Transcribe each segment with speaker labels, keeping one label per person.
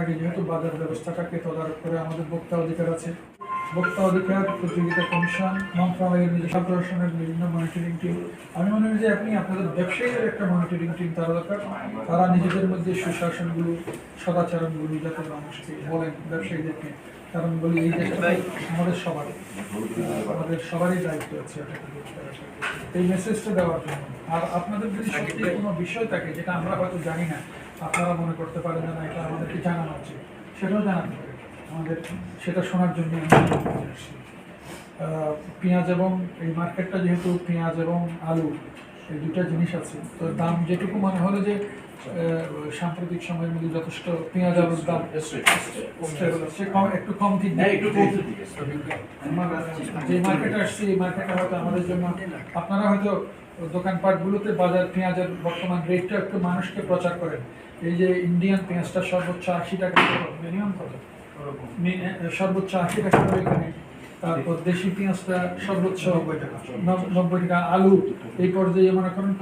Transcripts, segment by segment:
Speaker 1: আগে যেহেতু বাজার ব্যবস্থাটাকে তদারক করে আমাদের ভোক্তা অধিকার আছে। ভোক্তা অধিকার প্রতিযোগিতা কমিশন, মন্ত্রণালয়ের নিজস্ব প্রশাসনের বিভিন্ন মনিটরিং টিম আমি মনে করি যে আপনি আপনাদের ব্যবসায়ীদের একটা মনিটরিং টিম তারা দরকার। তারা নিজেদের মধ্যে সুশাসনগুলো, সদাচরণগুলো যাতে মানুষকে বলেন ব্যবসায়ীদেরকে। কারণ বলি এই দেশটা আমাদের সবার। আমাদের সবারই দায়িত্ব আছে এটাকে এই মেসেজটা দেওয়ার জন্য। আর আপনাদের যদি সত্যি কোনো বিষয় থাকে যেটা আমরা হয়তো জানি না আপনারা মনে করতে পারেন না এটা আমাদেরকে জানানো উচিত। সেটাও জানাতে হবে। আমাদের সেটা শোনার জন্য পেঁয়াজ এবং এই মার্কেটটা যেহেতু পেঁয়াজ এবং আলু এই দুটা জিনিস আছে তো দাম যেটুকু মনে হলো যে সাম্প্রতিক সময়ের মধ্যে যথেষ্ট পেঁয়াজ আলুর দাম একটু কম কিন্তু
Speaker 2: হ্যাঁ,
Speaker 1: যে মার্কেটে আসছে এই মার্কেটে হয়তো আমাদের জন্য আপনারা হয়তো দোকানপাটগুলোতে বাজার পেঁয়াজের বর্তমান রেটটা একটু মানুষকে প্রচার করেন। এই যে ইন্ডিয়ান পেঁয়াজটা সর্বোচ্চ আশি টাকা মিনিমাম কত? সর্বোচ্চ আশি টাকা এখানে তারপর দেশি পেঁয়াজটা সর্বোচ্চ নব্বই টাকা। আলু এই পর্যায়ে মনে করেন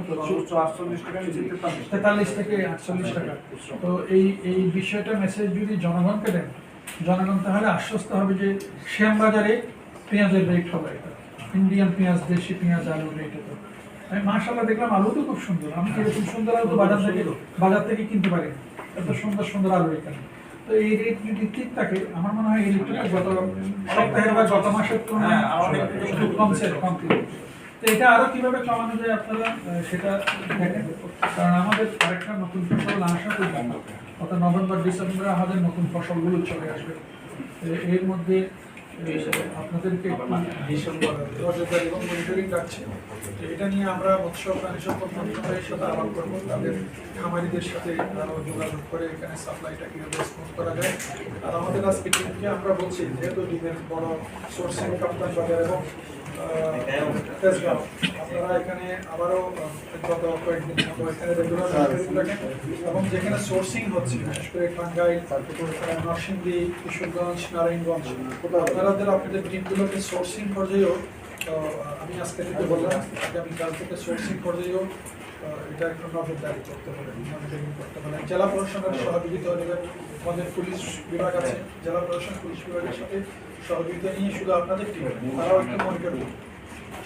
Speaker 2: তেতাল্লিশ
Speaker 1: থেকে আটচল্লিশ টাকা। তো এই এই বিষয়টা মেসেজ যদি জনগণকে দেন জনগণ তাহলে আশ্বস্ত হবে যে শ্যামবাজারে পেঁয়াজের রেট হবে এটা। ইন্ডিয়ান পেঁয়াজ দেশি পেঁয়াজ আলু রেট এটা। আমি মাশাল্লাহ দেখলাম আলু তো খুব সুন্দর। আমি এরকম সুন্দর আলু তো বাজার থেকে বাজার থেকে কিনতে পারি। এত সুন্দর সুন্দর আলু এখানে। তো এই রেট যদি ঠিক থাকে আমার মনে হয় এই রেটটা গত সপ্তাহের বা গত মাসের তুলনায়
Speaker 2: হ্যাঁ,
Speaker 1: একটু কমছে তো এটা আরও কীভাবে কমানো যায় আপনারা সেটা দেখেন। কারণ আমাদের আরেকটা নতুন ফসল পর্যন্ত অর্থাৎ নভেম্বর ডিসেম্বরে আমাদের নতুন ফসলগুলো চলে আসবে। এর মধ্যে আপনাদেরকে নজরদারি এবং মনিটরিং রাখছে এটা নিয়ে আমরা মৎস্য প্রাণী সম্পদ মন্ত্রণালয়ের সাথে আলাপ করব। তাদের খামারিদের সাথে আরও যোগাযোগ করে এখানে সাপ্লাইটা কীভাবে স্মুথ করা যায়। আর আমাদের আজকে টিমকে আমরা বলছি যেহেতু ডিমের বড় সোর্সিং কাপ্তান বাজার এবং আপনারা এখানে আবারও গত কয়েকদিন এখানে রেগুলার এবং যেখানে সোর্সিং হচ্ছে বিশেষ করে টাঙ্গাইল আহ, নরসিংদী কিশোরগঞ্জ নারায়ণগঞ্জ। আপনাদের আপনাদের টিমগুলোকে সোর্সিং পর্যায়েও আহ, আমি আজকে থেকে বললাম আগামীকাল থেকে সোর্সিং আহ, এটা একটু নজরদারি করতে হবে। মনিটরিং করতে হবে। জেলা প্রশাসনের সহযোগিতা নেবেন। আমাদের পুলিশ বিভাগ আছে জেলা প্রশাসন পুলিশ বিভাগের সাথে সহযোগিতা নিয়ে শুধু আপনাদের টিম তারাও একটু মনিটর করবে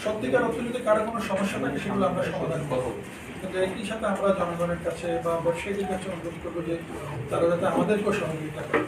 Speaker 1: সত্যিকার অর্থে যদি কারও কোনো সমস্যা থাকে সেগুলো আমরা সমাধান করব। কিন্তু একই সাথে আমরা জনগণের কাছে বা ব্যবসায়ীদের কাছে অনুরোধ করব যে তারা যাতে আমাদেরকেও সহযোগিতা করে।